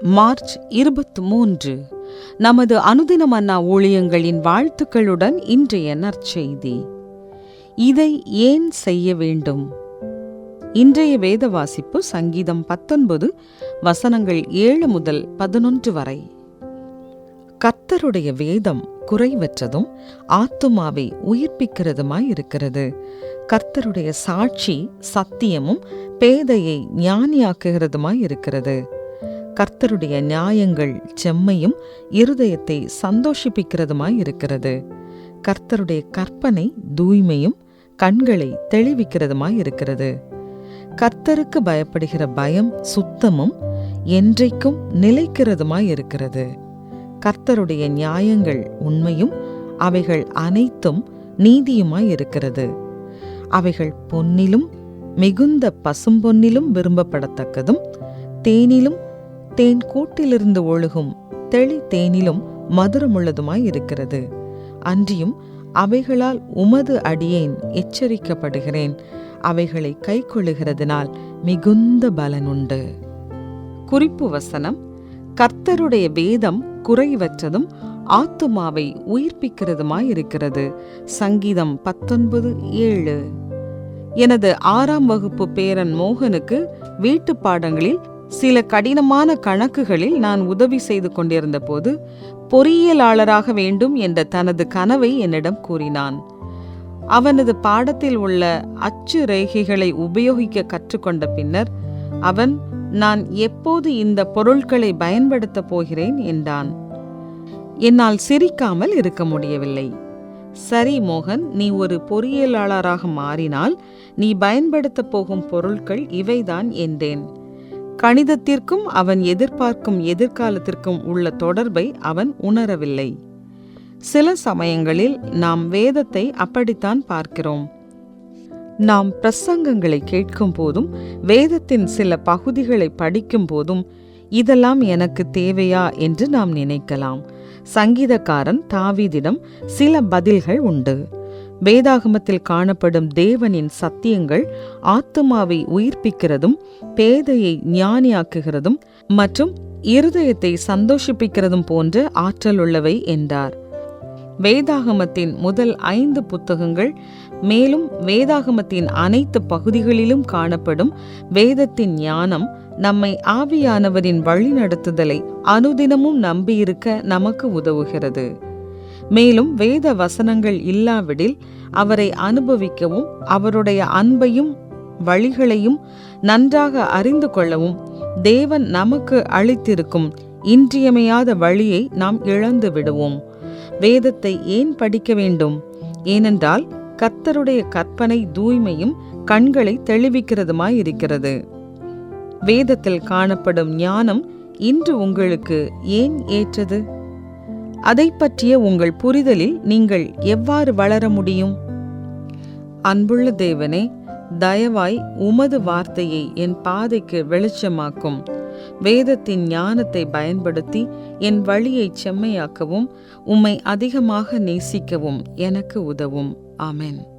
March இருபத்தி மூன்று. நமது அனுதின மன்னா ஊழியங்களின் வாழ்த்துக்களுடன் இன்றைய நற்செய்தி. இதை ஏன் செய்ய வேண்டும்? இன்றைய வேத வாசிப்பு சங்கீதம் பத்தொன்பது வசனங்கள் ஏழு முதல் பதினொன்று வரை. கர்த்தருடைய வேதம் குறைவற்றதும் ஆத்துமாவை உயிர்ப்பிக்கிறதுமாய் இருக்கிறது. கர்த்தருடைய சாட்சி சத்தியமும் பேதையை ஞானியாக்குகிறதுமாய் இருக்கிறது. கர்த்தருடைய நியாயங்கள் செம்மையும் இருதயத்தை சந்தோஷிப்பிக்கிறதுமாய் இருக்கிறது. கர்த்தருடைய கற்பனை தூய்மையும் கண்களை தெளிவிக்கிறதுமாய் இருக்கிறது. கர்த்தருக்கு பயப்படுகிற பயம் சுத்தமும் என்றைக்கும் நிலைக்கிறதுமாய் இருக்கிறது. கர்த்தருடைய நியாயங்கள் உண்மையும் அவைகள் அனைத்தும் நீதியுமாய் இருக்கிறது. அவைகள் பொன்னிலும் மிகுந்த பசும்பொன்னிலும் விரும்பப்படத்தக்கதும் தேனிலும் தேன் கூட்டிலிருந்து ஒழுகும் தெளி தேனிலும் மதுரமுள்ளதுமாய் இருக்கிறது. அன்றியும் அவைகளால் உமது அடியேன் எச்சரிக்கப்படுகிறேன். அவைகளை கைக்கொள்ளுகிறதுனால் மிகுந்த பலனுண்டு. குறிப்பு வசனம். கர்த்தருடைய வேதம் குறைவற்றதும் ஆத்துமாவை உயிர்ப்பிக்கிறதுமாயிருக்கிறது சங்கீதம் பத்தொன்பது ஏழு. எனது ஆறாம் வகுப்பு பேரன் மோகனுக்கு வீட்டு பாடங்களில் சில கடினமான கணக்குகளில் நான் உதவி செய்து கொண்டிருந்த போது பொறியியலாளராக வேண்டும் என்ற தனது கனவை என்னிடம் கூறினான். அவனது பாடத்தில் உள்ள அச்சு ரேகைகளை உபயோகிக்க கற்றுக்கொண்ட பின்னர் அவன் நான் எப்போது இந்த பொருட்களை பயன்படுத்தப் போகிறேன்? என்றான். என்னால் சிரிக்காமல் இருக்க முடியவில்லை. சரி மோகன் நீ ஒரு பொறியியலாளராக மாறினால் நீ பயன்படுத்தப் போகும் பொருட்கள் இவைதான் என்றேன். கணிதத்திற்கும் அவன் எதிர்பார்க்கும் எதிர்காலத்திற்கும் உள்ள தொடர்பை அவன் உணரவில்லை. சில சமயங்களில் நாம் வேதத்தை அப்படித்தான் பார்க்கிறோம். நாம் பிரசங்கங்களை கேட்கும் போதும் வேதத்தின் சில பகுதிகளை படிக்கும் போதும் இதெல்லாம் எனக்கு தேவையா என்று நாம் நினைக்கலாம். சங்கீதக்காரன் தாவீதிடம் சில பதில்கள் உண்டு. வேதாகமத்தில் காணப்படும் தேவனின் சத்தியங்கள் ஆத்துமாவை உயிர்ப்பிக்கிறதும் பேதையை ஞானியாக்குகிறதும் மற்றும் இருதயத்தை சந்தோஷிப்பிக்கிறதும் போன்ற ஆற்றல் உள்ளவை என்றார். வேதாகமத்தின் முதல் ஐந்து புத்தகங்கள் மேலும் வேதாகமத்தின் அனைத்து பகுதிகளிலும் காணப்படும் வேதத்தின் ஞானம் நம்மை ஆவியானவரின் வழிநடத்துதலை அனுதினமும் நம்பியிருக்க நமக்கு உதவுகிறது. மேலும் வேத வசனங்கள் இல்லாவிடில் அவரை அனுபவிக்கவும் அவருடைய அன்பையும் வழிகளையும் நன்றாக அறிந்து கொள்ளவும் தேவன் நமக்கு அளித்திருக்கும் இன்றியமையாத வழியை நாம் இழந்து விடுவோம். வேதத்தை ஏன் படிக்க வேண்டும்? ஏனென்றால் கத்தருடைய கற்பனை தூய்மையும் கண்களை தெளிவிக்கிறதுமாய் இருக்கிறது வேதத்தில் காணப்படும் ஞானம் இன்று உங்களுக்கு ஏன் ஏற்றது? அதை பற்றிய உங்கள் புரிதலில் நீங்கள் எவ்வாறு வளர முடியும்? அன்புள்ள தேவனே தயவாய் உமது வார்த்தையை என் பாதைக்கு வெளிச்சமாக்கும். வேதத்தின் ஞானத்தை பயன்படுத்தி என் வழியை செம்மையாக்கவும் உம்மை அதிகமாக நேசிக்கவும் எனக்கு உதவும். ஆமென்.